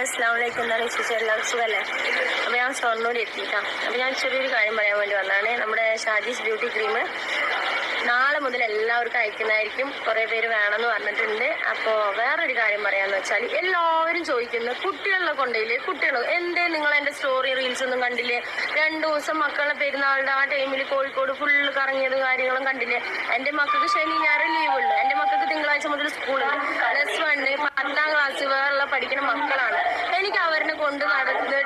Hi അസ്ലാം വലൈക്കും എന്താണ് വിശേഷം? എല്ലാവർക്കും സുഖമല്ലേ അപ്പോൾ ഞാൻ ഷൊർണൂർ എത്തിയിട്ടാണ് അപ്പോൾ ഞാൻ ചെറിയൊരു കാര്യം പറയാൻ വേണ്ടി വന്നതാണ്. നമ്മുടെ ഷാജീസ് ബ്യൂട്ടി ക്രീം നാളെ മുതൽ എല്ലാവർക്കും അയക്കുന്നതായിരിക്കും. കുറേ പേര് വേണമെന്ന് പറഞ്ഞിട്ടുണ്ട്. അപ്പോൾ വേറൊരു കാര്യം പറയാന്ന് വെച്ചാൽ എല്ലാവരും ചോദിക്കുന്നത് കുട്ടികളെ കൊണ്ടില്ലേ കുട്ടികൾ എന്തേ നിങ്ങൾ എന്റെ സ്റ്റോറി റീൽസ് ഒന്നും കണ്ടില്ലേ? രണ്ട് ദിവസം മക്കളുടെ പെരുന്നാളുടെ ആ ടൈമിൽ കോഴിക്കോട് ഫുള്ള് കറങ്ങിയത് കാര്യങ്ങളും കണ്ടില്ലേ? എന്റെ മക്കൾക്ക് ശനി ഞായർ ലീവ് ഉള്ളു. എന്റെ മക്കൾക്ക് തിങ്കളാഴ്ച മുതൽ സ്കൂളുണ്ട് പ്ലസ് വണ് പത്താം ക്ലാസ് വേറെ പഠിക്കുന്ന മക്കളാണ്. കൊണ്ട് നടന്നിട്ട്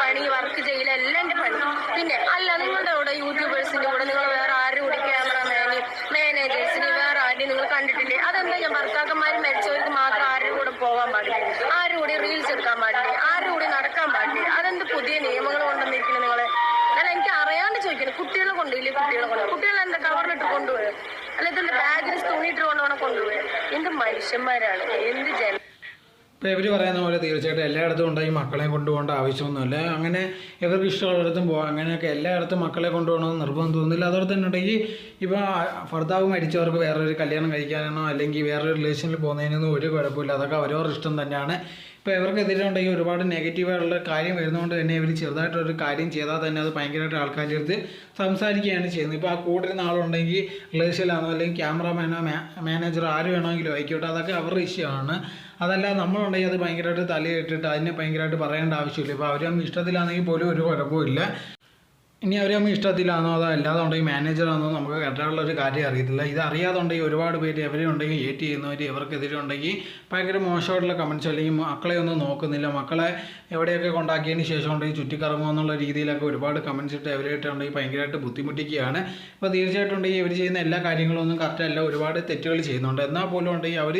പണി വർക്ക് ചെയ്യില്ല എല്ലാം എന്റെ പണി. പിന്നെ അല്ല നിങ്ങളുടെ കൂടെ യൂട്യൂബേഴ്സിന്റെ കൂടെ നിങ്ങൾ വേറെ ആരും കൂടി ക്യാമറമാന് മാനേജേഴ്സിന് വേറെ ആരെയും നിങ്ങൾ കണ്ടിട്ടില്ലേ? അതെന്താ ഞാൻ ഭർത്താക്കന്മാർ മരിച്ചവർക്ക് മാത്രം ആരുടെ കൂടെ പോകാൻ പാടില്ല? ആരും കൂടി റീൽസ് എടുക്കാൻ പാടില്ല? ആരും കൂടി നടക്കാൻ പാടില്ല? അതെന്ത് പുതിയ നിയമങ്ങൾ കൊണ്ടുവന്നിരിക്കുന്നത് നിങ്ങളെ? അല്ല എനിക്ക് അറിയാണ്ട് ചോദിക്കണം കുട്ടികളെ കൊണ്ടുപോയില്ലേ? കുട്ടികളെ കൊണ്ട് കുട്ടികളെ എന്താ കവറിലിട്ട് കൊണ്ടുപോയത് അല്ല ഇതിന്റെ ബാഗിന് തുണിയിട്ട് കൊണ്ടുപോകണം കൊണ്ടുപോയത് എന്ത് മനുഷ്യന്മാരാണ്? എന്ത് ജന ഇപ്പോൾ ഇവർ പറയുന്ന പോലെ തീർച്ചയായിട്ടും എല്ലായിടത്തും ഉണ്ടായി മക്കളെ കൊണ്ടുപോകേണ്ട ആവശ്യമൊന്നുമില്ല. അങ്ങനെ ഇവർക്ക് ഇഷ്ടമുള്ളിടത്തും പോകാം അങ്ങനെയൊക്കെ എല്ലായിടത്തും മക്കളെ കൊണ്ടുപോകണമെന്ന് നിർബന്ധം തോന്നുന്നില്ല. അതോടെ തന്നെ ഉണ്ടെങ്കിൽ ഇപ്പോൾ ഭർത്താവ് മരിച്ചവർക്ക് വേറൊരു കല്യാണം കഴിക്കാനോ അല്ലെങ്കിൽ വേറൊരു റിലേഷനിൽ പോകുന്നതിനൊന്നും ഒരു കുഴപ്പമില്ല. അതൊക്കെ അവരവരുടെ ഇഷ്ടം തന്നെയാണ്. ഇപ്പോൾ ഇവർക്കെതിരെ ഉണ്ടെങ്കിൽ ഒരുപാട് നെഗറ്റീവായിട്ടുള്ള കാര്യം വരുന്നതുകൊണ്ട് തന്നെ ഇവർ ചെറുതായിട്ടൊരു കാര്യം ചെയ്താൽ തന്നെ അത് ഭയങ്കരമായിട്ട് ആൾക്കാരുടെ അടുത്ത് സംസാരിക്കുകയാണ് ചെയ്യുന്നത്. ഇപ്പോൾ ആ കൂട്ടിരുന്ന ആളുണ്ടെങ്കിൽ റിലേഷനിലാണോ അല്ലെങ്കിൽ ക്യാമറമാനോ മാനേജറോ ആര് വേണമെങ്കിലും ആയിക്കോട്ടെ. അതൊക്കെ അവരുടെ ഇഷ്യൂ ആണ്. അതല്ല നമ്മളുണ്ടെങ്കിൽ അത് ഭയങ്കരമായിട്ട് തലയിട്ടിട്ട് അതിനെ ഭയങ്കരമായിട്ട് പറയേണ്ട ആവശ്യമില്ല. ഇപ്പോൾ അവരും ഇഷ്ടത്തിലാണെങ്കിൽ പോലും ഒരു കുഴപ്പമില്ല ഇനി അവർ നമ്മൾ ഇഷ്ടത്തിലാണോ അതോ അല്ലാതെ ഉണ്ടെങ്കിൽ മാനേജറാണോ നമുക്ക് കറക്റ്റായിട്ടുള്ള ഒരു കാര്യം അറിയത്തില്ല. ഇത് അറിയാതെ ഉണ്ടെങ്കിൽ ഒരുപാട് പേര് എവരെ ഉണ്ടെങ്കിൽ ഏറ്റ് ചെയ്യുന്നവർ ഇവർക്കെതിരെ ഉണ്ടെങ്കിൽ ഭയങ്കര മോശമായിട്ടുള്ള കമൻസ് അല്ലെങ്കിൽ മക്കളെ ഒന്നും നോക്കുന്നില്ല. മക്കളെ എവിടെയൊക്കെ കൊണ്ടാക്കിയതിന് ശേഷം ഉണ്ടെങ്കിൽ ചുറ്റിക്കറങ്ങുമോ എന്നുള്ള രീതിയിലൊക്കെ ഒരുപാട് കമൻസ് ഇട്ട് എവരായിട്ട് ഉണ്ടെങ്കിൽ ഭയങ്കരമായിട്ട് ബുദ്ധിമുട്ടിക്കുകയാണ്. അപ്പോൾ തീർച്ചയായിട്ടും ഉണ്ടെങ്കിൽ ഇവർ ചെയ്യുന്ന എല്ലാ കാര്യങ്ങളൊന്നും കറക്റ്റല്ല ഒരുപാട് തെറ്റുകൾ ചെയ്യുന്നുണ്ട്. എന്നാൽ പോലും ഉണ്ടെങ്കിൽ അവർ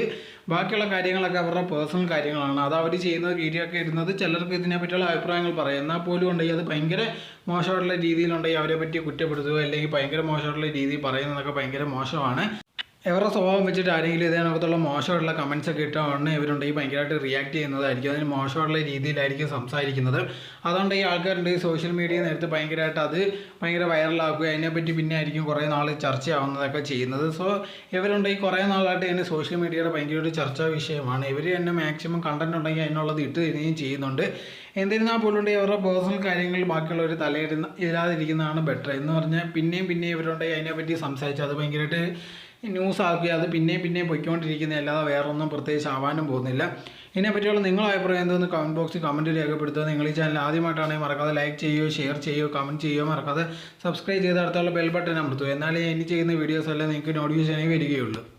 ബാക്കിയുള്ള കാര്യങ്ങളൊക്കെ അവരുടെ പേഴ്സണൽ കാര്യങ്ങളാണ്. അത് അവർ ചെയ്യുന്ന രീതിയൊക്കെ ഇരുന്നത് ചിലർക്ക് ഇതിനെപ്പറ്റിയുള്ള അഭിപ്രായങ്ങൾ പറയും. എന്നാൽ പോലും ഉണ്ടെങ്കിൽ അത് ഭയങ്കര മോശമായിട്ടുള്ള രീതിയിലുണ്ടെങ്കിൽ അവരെ പറ്റി കുറ്റപ്പെടുത്തുക അല്ലെങ്കിൽ ഭയങ്കര മോശമായിട്ടുള്ള രീതിയിൽ പറയുന്നതൊക്കെ ഭയങ്കര മോശമാണ്. ഇവരുടെ സ്വഭാവം വെച്ചിട്ട് ആരെങ്കിലും ഇതിനകത്തുള്ള മോശമായിട്ടുള്ള കമൻസ് ഒക്കെ ഇട്ടാണ് ഇവരുണ്ടെങ്കിൽ ഭയങ്കരമായിട്ട് റിയാക്ട് ചെയ്യുന്നതായിരിക്കും. അതിന് മോശമായിട്ടുള്ള രീതിയിലായിരിക്കും സംസാരിക്കുന്നത്. അതുകൊണ്ട് ഈ ആൾക്കാരുണ്ട് സോഷ്യൽ മീഡിയ നേരത്തെ ഭയങ്കരമായിട്ട് അത് ഭയങ്കര വൈറലാക്കുക അതിനെപ്പറ്റി പിന്നെ ആയിരിക്കും കുറേ നാൾ ചർച്ചയാവുന്നതൊക്കെ ചെയ്യുന്നത്. സോ ഇവരുണ്ടെങ്കിൽ കുറേ നാളായിട്ട് തന്നെ സോഷ്യൽ മീഡിയയുടെ ഭയങ്കര ഒരു ചർച്ചാ വിഷയമാണ്. ഇവർ തന്നെ മാക്സിമം കണ്ടന്റ് ഉണ്ടെങ്കിൽ അതിനുള്ളത് ഇട്ട് തരികയും ചെയ്യുന്നുണ്ട്. എന്നിരുന്നാൽ പോലും ഉണ്ടെങ്കിൽ അവരുടെ പേഴ്സണൽ കാര്യങ്ങൾ ബാക്കിയുള്ളവർ തലയിടുന്ന ഇല്ലാതിരിക്കുന്നതാണ് ബെറ്റർ എന്ന് പറഞ്ഞാൽ പിന്നെയും പിന്നെയും ഇവരുണ്ടെങ്കിൽ അതിനെപ്പറ്റി സംസാരിച്ച് അത് ഭയങ്കരമായിട്ട് ന്യൂസ് ആക്കുക അത് പിന്നെയും പിന്നെയും പൊയ്ക്കൊണ്ടിരിക്കുന്ന അല്ലാതെ വേറെ ഒന്നും പ്രത്യേകിച്ച് ആവാനും പോകുന്നില്ല. ഇതിനെപ്പറ്റിയുള്ള നിങ്ങളുടെ അഭിപ്രായം എന്തെന്ന് കമന്റ് ബോക്സിൽ കമന്റ് രേഖപ്പെടുത്തുക. നിങ്ങൾ ഈ ചാനൽ ആദ്യമായിട്ടാണെങ്കിൽ മറക്കാതെ ലൈക്ക് ചെയ്യുകയോ ഷെയർ ചെയ്യുകയോ കമന്റ് ചെയ്യുകയോ മറക്കാതെ സബ്സ്ക്രൈബ് ചെയ്ത് അടുത്തുള്ള ബെൽ ബട്ടൺ അമർത്തുക. എന്നാലേ ഇനി ചെയ്യുന്ന വീഡിയോസ് എല്ലാം നിങ്ങൾക്ക് നോട്ടിഫിക്കേഷനായി വരികയുള്ളൂ.